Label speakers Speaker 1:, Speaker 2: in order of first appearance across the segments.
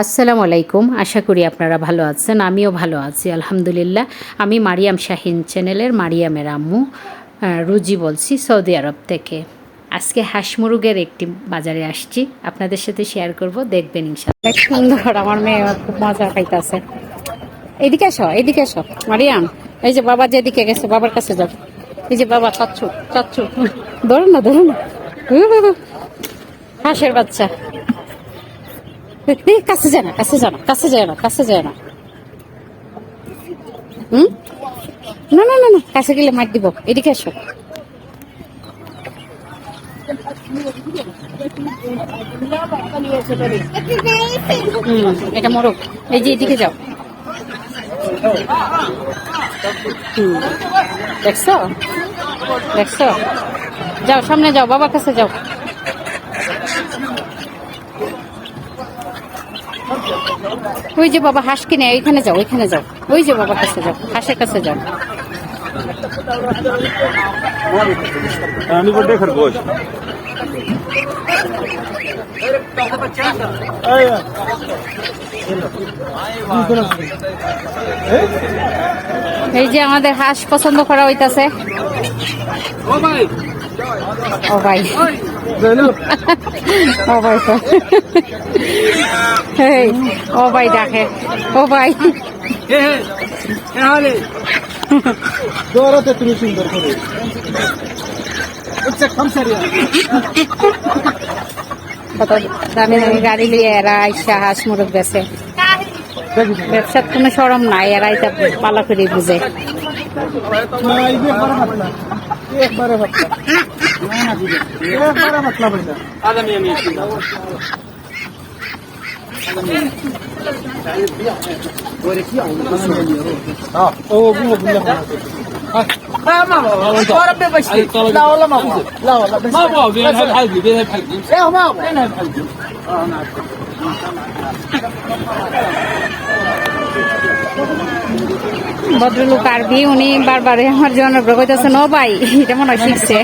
Speaker 1: আসসালামু আলাইকুম। আশা করি আপনারা ভালো আছেন, আমিও ভালো আছি, আলহামদুলিল্লাহ। আমি মারিয়াম শাহিন চ্যানেলের মারিয়ামের আম্মু রুজি বলছি সৌদি আরব থেকে। আজকে হাঁস মুরগের একটি বাজারে আসছি, আপনাদের সাথে শেয়ার করব, দেখবেন সুন্দর, আমার মেয়ে খুব মজা পাইতেছে। এদিকে আসো এদিকে আসো, মারিয়াম। এই যে বাবা যেদিকে গেছে, বাবার কাছে যাও। এই যে বাবা চাচ্ছু চাচ্ছু ধরুন না ধরুন না। হাঁসের বাচ্চা। কাছে যায় না, কাছে যায় না, কাছে যায় না, কাছে যায় না। হুম? না না না না, কাছে গেলে মার দিব, এদিকে আসো এটা মোরগ, এই যে এদিকে যাও। দেখছ? দেখছ? যাও, সামনে যাও, বাবার কাছে যাও। ওই যে বাবা হাঁস কিনে ওইখানে যাও ওইখানে যাও। ওই যে বাবার কাছে যাও হাঁসের কাছে যাও।
Speaker 2: আমি বলতে খরগোশ
Speaker 1: এই যে আমাদের হাঁস পছন্দ করা হইতাছে। ও ভাই। ও ভাই ও ভাই ডাকে ও ভাই
Speaker 2: দৌড়াতে তুমি সুন্দর করে। আচ্ছা কম সারিয়া।
Speaker 1: কত দামি দামি গাড়ি লিয়ে এরা আইসা হাঁস মুরগ বেছে ব্যবসার কোনো সরম নাই এরা এটা পালা করে বুঝে।
Speaker 2: एक बरं फक्त नाही ना तुझं एक बरं म्हटला पण आता मी आम्ही ما هو
Speaker 1: ভদ্রলোক আরবি উনি বারবার আমার জন্য করতেছে ন ভাই এটা মনে হয় শিখছে।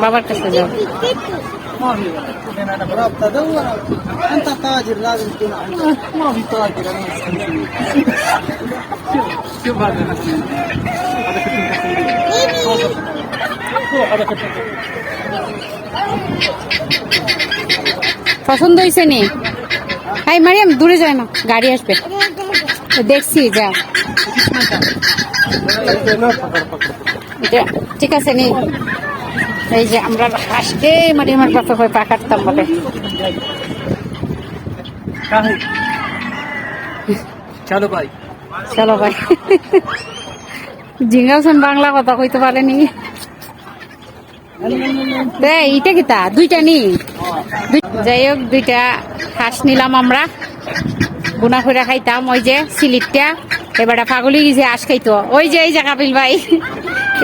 Speaker 2: বাবার কাছে যাও। मोदी
Speaker 1: আছে না মোদি বাবার কাছে যাও
Speaker 2: انت تاجر لازم تكون ما في تاجر انا شوف هذا هذا
Speaker 1: পছন্দ হয়েছে নি হাই মারিয়াম দূরে যায় না গাড়ি আসবে দেখছি যা যা, ঠিক আছে নি এই যে আমরা আজকে মানে আমার কত হয়ে পা কাটতাম বলে চলো ভাই। চলো ভাই। বাংলা কথা কইতে পারেনি। এইটা কিতা দুইটা নি? যাই হোক দুইটা হাঁস নিলাম আমরা। গুনা করে খাইতাম ওই যে সিলিটটা। এবারে পাগলি গেছে হাঁস খাইতো। ওই যে এই জায়গা পিল ভাই।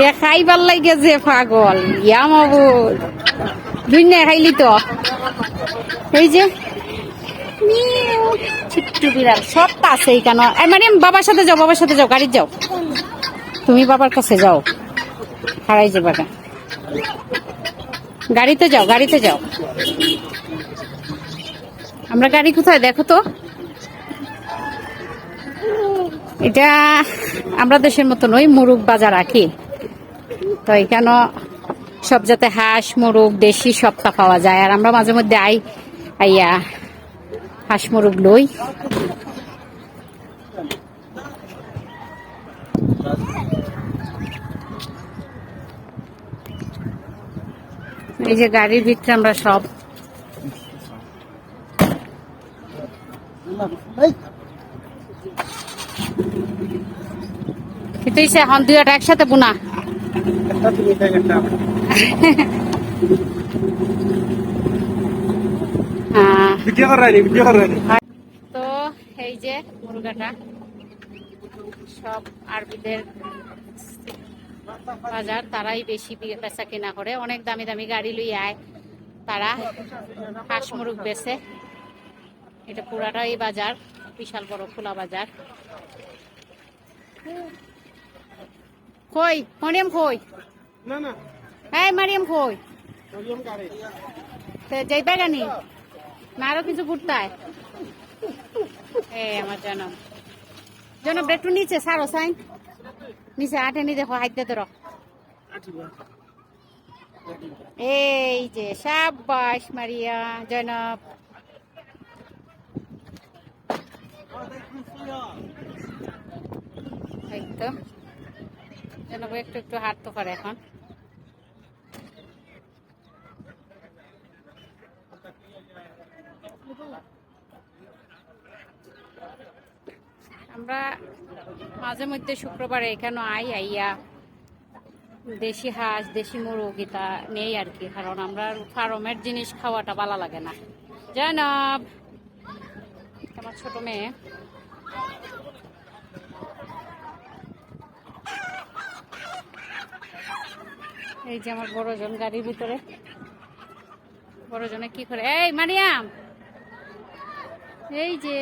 Speaker 1: এ খাইবার লাগে যে পাগল, ইয়া মাবুল দুই খাইলি তো? এই যে, ছোট্ট সবটা আছে এখানে মানে বাবার সাথে যাও, বাবার সাথে যাও গাড়ি যাও। তুমি বাবার কাছে যাও, হারাই যাবে না গাড়িতে যাও গাড়িতে যাও। আমরা গাড়ি কোথায়, দেখো তো। এটা আমরা দেশের মতো নই মুরুগ বাজার রাখি তো এখানে সব যাতে হাঁস, মুরগ, দেশি সবটা পাওয়া যায়। আর আমরা মাঝে মধ্যে আই, আইয়া হাঁস, মুরগ লই। এই যে গাড়ির ভিতরে আমরা সব। কিন্তু হন দুইটা একসাথে বুনা। তো এই যে মুরগাটা সব আরবিদের বাজার তারাই বেশি বেচা কেনা করে। অনেক দামি দামি গাড়ি লই আয়। তারা হাঁস মুরগ বেছে এটা পুরাটাই বাজার বিশাল বড় খোলা বাজার। কই মরিয়াম কই
Speaker 2: না না।
Speaker 1: এই মারিয়াম কই
Speaker 2: মরিয়ম গাড়ি
Speaker 1: তো যাইবা গানি না আরও কিছু ঘুরতায় এ আমার জনম। জনম একটু নিচে সারো সাইন। নিচে আটে নি দেখো হাইতে ধরো। এই যে সাব্বাস মারিয়া জনব একদম। জনব একটু একটু হাঁটতে পারে এখন। আমরা মাঝে মধ্যে শুক্রবারে এখানে আই, আইয়া, দেশি হাঁস, দেশি মুরগ এটা নেই আর কি, কারণ আমরা ফার্মের জিনিস খাওয়াটা ভালো লাগে না। জানাব আমার ছোট মেয়ে। এই যে আমার বড়জন গাড়ির ভিতরে। বড়জনে কি করে? এই মারিয়াম এই যে।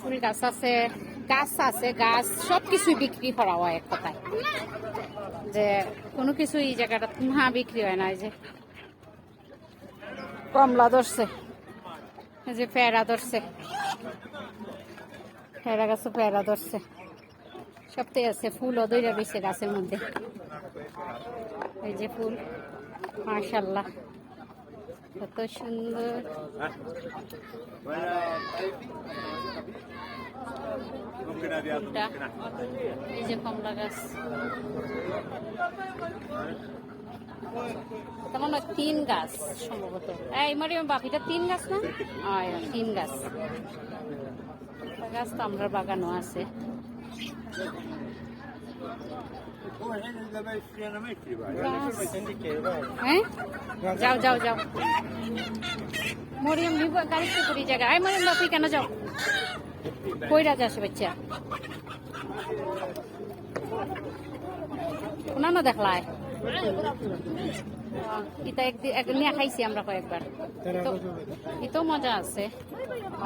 Speaker 1: ফুল গাছ আছে গাছ আছে, গাছ। সব কিছুই বিক্রি করা হয় এক কথায়। যে কোনো কিছু এই জায়গাটা তুহা বিক্রি হয় না, এই যে। কমলা ধরছে। এই যে পেয়ারা ধরছে। পেয়ারা গাছে পেয়ারা ধরছে। সবটাই আছে ফুল দইরা রয়েছে গাছের মধ্যে। এই যে ফুল মাশাল্লাহ কত সুন্দর। এই যে কমলা গাছ। তেমন তিন গাছ সম্ভবত। এই মারিয়াম বাপিটা তিন গাছ না? তিন গাছ। গাছ তো আমরা বাগানও আছে। যাও যাও যাও মরিয়াম নিব গাড়িতে করি জায়গা আয় মরিয়াম বাপুই কেন যাও। কইরা যাস বাচ্চা। না দেখলায়। ইটা একদিন খাইছি আমরা কয়েকবার। তো মজা আছে।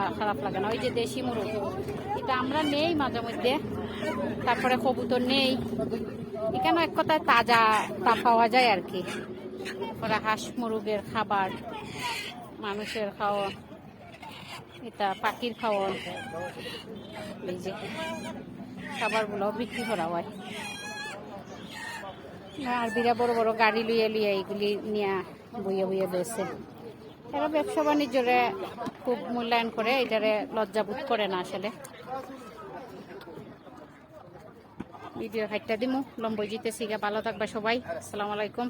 Speaker 1: আর খারাপ লাগে না। ওই যে দেশি মুরগ। এটা আমরা নেই মাঝে মধ্যে। তারপরে কবুতর নেই। এখানে এক কথায় তাজা তা পাওয়া যায় আর কি। তারপরে হাঁস মুরগের খাবার মানুষের খাওয়া এটা পাখির খাওয়া। এই যে খাবারগুলো বিক্রি করা হয়। আর বিরা বড় বড় গাড়ি লইয়া লইয়া এইগুলি নিয়ে বইয়ে বইয়ে দিয়েছে এরা ব্যবসা বাণিজ্যরে খুব মূল্যায়ন করে, এটারে লজ্জাবোধ করে না আসলে। ভিডিও হাইটটা দিমু, লম্বই জিতেছি ভালো থাকবে সবাই। আসসালামু আলাইকুম।